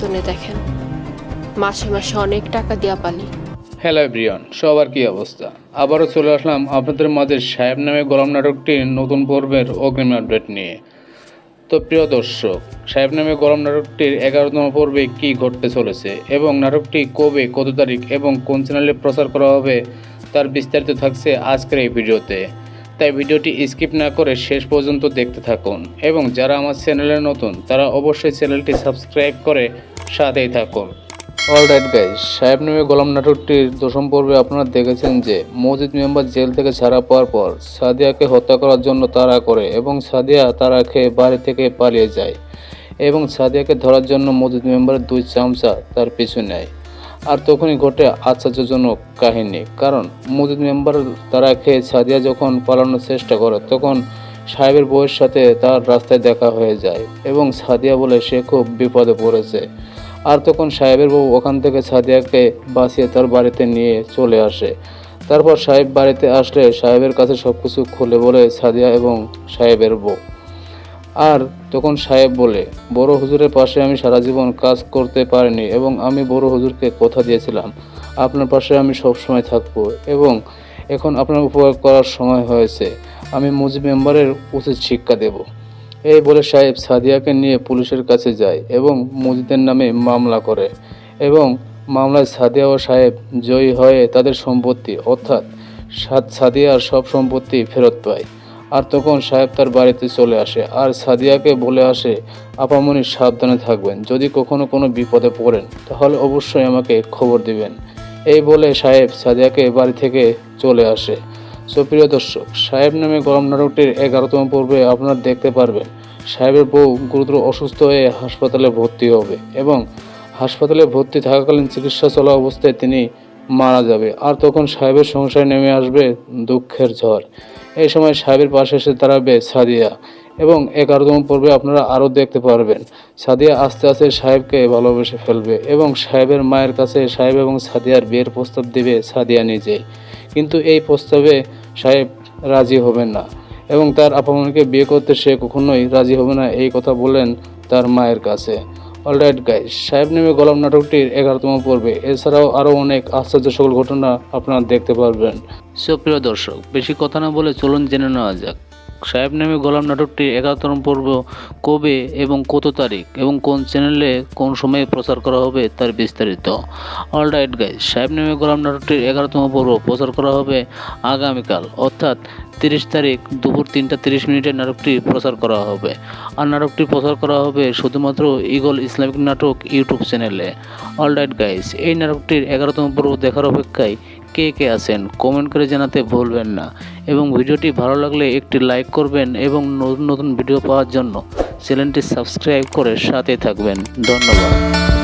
পিছনে দেখেন, মাসে মাসে অনেক টাকা দিয়া পালি। হ্যালো ব্রিয়ন সবার কি অবস্থা? আবারও চলে আসলাম আপনাদের মাঝে সাহেব নামে গোলাম নাটকটির নতুন পর্বের অগ্রিম আপডেট নিয়ে। তো প্রিয় দর্শক, সাহেব নামে গোলাম নাটকটির এগারোতম পর্বে কী ঘটতে চলেছে এবং নাটকটি কবে, কত তারিখ এবং কোন চ্যানেলে প্রচার করা হবে তার বিস্তারিত থাকছে আজকের এই ভিডিওতে। তাই ভিডিওটি স্কিপ না করে শেষ পর্যন্ত দেখতে থাকুন এবং যারা আমার চ্যানেলে নতুন, তারা অবশ্যই চ্যানেলটি সাবস্ক্রাইব করে সাথেই থাকুন। অলরাইট গাইজ সাহেব নামে গোলাম নাটকটির দশম পর্বে আপনারা দেখেছেন যে, মসজিদ মেম্বার জেল থেকে ছাড়া পাওয়ার পর সাদিয়াকে হত্যা করার জন্য তারা করে এবং সাদিয়া তারা খেয়ে বাড়ি থেকে পালিয়ে যায় এবং সাদিয়াকে ধরার জন্য মসজিদ মেম্বারের দুই চামচা তার পিছু নেয়। আর তখনই ঘটে আশ্চর্যজনক কাহিনী, কারণ মসজিদ মেম্বার তারা খেয়ে সাদিয়া যখন পালানোর চেষ্টা করে, তখন সাহেবের বউয়ের সাথে তার রাস্তায় দেখা হয়ে যায় এবং সাদিয়া বলে সে খুব বিপদে পড়েছে। আর তখন সাহেবের বউ ওখান থেকে সাদিয়াকে বাঁচিয়ে তার বাড়িতে নিয়ে চলে আসে। তারপর সাহেব বাড়িতে আসলে সাহেবের কাছে সব কিছু খুলে বলে সাদিয়া এবং সাহেবের বউ। আর তখন সাহেব বলে, বড় হুজুরের পাশে আমি সারা জীবন কাজ করতে পারিনি এবং আমি বড় হুজুরকে কথা দিয়েছিলাম। আপনার পাশে আমি সব সময় থাকব এবং এখন আপনার উপকার করার সময় হয়েছে। আমি মুজিব মেম্বারের উচিত শিক্ষা দেব। এই বলে সাহেব সাদিয়াকে নিয়ে পুলিশের কাছে যায় এবং মুজিদের নামে মামলা করে এবং মামলায় সাদিয়া ও সাহেব জয়ী হয়ে তাদের সম্পত্তি, অর্থাৎ সাদ- সাদিয়ার সব সম্পত্তি ফেরত পায়। আর তখন সাহেব তার বাড়িতে চলে আসে। আর সাদিয়াকে বলে আসে, আপামনি সাবধানে থাকবেন। যদি কখনো কোনো বিপদে পড়েন, তাহলে অবশ্যই আমাকে খবর দিবেন। এই বলে সাহেব সাদিয়াকে বাড়ি থেকে চলে আসে। সুপ্রিয় দর্শক, সাহেব নামে গরম নাটকটির এগারোতম পর্বে আপনারা দেখতে পারবেন, সাহেবের বউ গুরুতর অসুস্থ হয়ে হাসপাতালে ভর্তি হবে এবং হাসপাতালে ভর্তি থাকাকালীন চিকিৎসা চলা অবস্থায় তিনি মারা যাবে। আর তখন সাহেবের সংসারে নেমে আসবে দুঃখের ঝড়। এই সময় সাহেবের পাশে এসে দাঁড়াবে সাদিয়া এবং এগারোতম পর্বে আপনারা আরও দেখতে পারবেন। সাদিয়া আস্তে আস্তে সাহেবকে ভালোবেসে ফেলবে এবং সাহেবের মায়ের কাছে সাহেব এবং সাদিয়ার বিয়ের প্রস্তাব দেবে সাদিয়া নিজেই। কিন্তু এই প্রস্তাবে সাহেব রাজি হবেন না। এবং তার আপামনিকে বিয়ে করতে সে কখনোই রাজি হবে না, এই কথা বলেন তার মায়ের কাছে। অলরাইট গাইস সাহেব নেমে গোলাম নাটকটির এগারোতম পর্বে। এছাড়াও আরও অনেক আশ্চর্য সকল ঘটনা আপনারা দেখতে পারবেন। সুপ্রিয় দর্শক, বেশি কথা না বলে চলুন জেনে নেওয়া যাক। সাহেব নামে গোলাম নাটকটি এগারোতম পর্ব কবে এবং কত তারিখ এবং কোন চ্যানেলে কোন সময়ে প্রচার করা হবে তার বিস্তারিত। অলরাইট গাইস সাহেব নামে গোলাম নাটকটির এগারোতম পর্ব প্রচার করা হবে আগামীকাল, অর্থাৎ তিরিশ তারিখ দুপুর তিনটা তিরিশ মিনিটে নাটকটি প্রচার করা হবে। আর নাটকটি প্রচার করা হবে শুধুমাত্র ইগল ইসলামিক নাটক ইউটিউব চ্যানেলে। অলরাইট গাইজ এই নাটকটির এগারোতম পর্ব দেখার অপেক্ষায় কে কে আছেন কমেন্ট করে জানাতে ভুলবেন না। এবং ভিডিওটি ভালো লাগলে একটি লাইক করবেন এবং নতুন নতুন ভিডিও পাওয়ার জন্য চ্যানেলটি সাবস্ক্রাইব করে সাথে থাকবেন। ধন্যবাদ।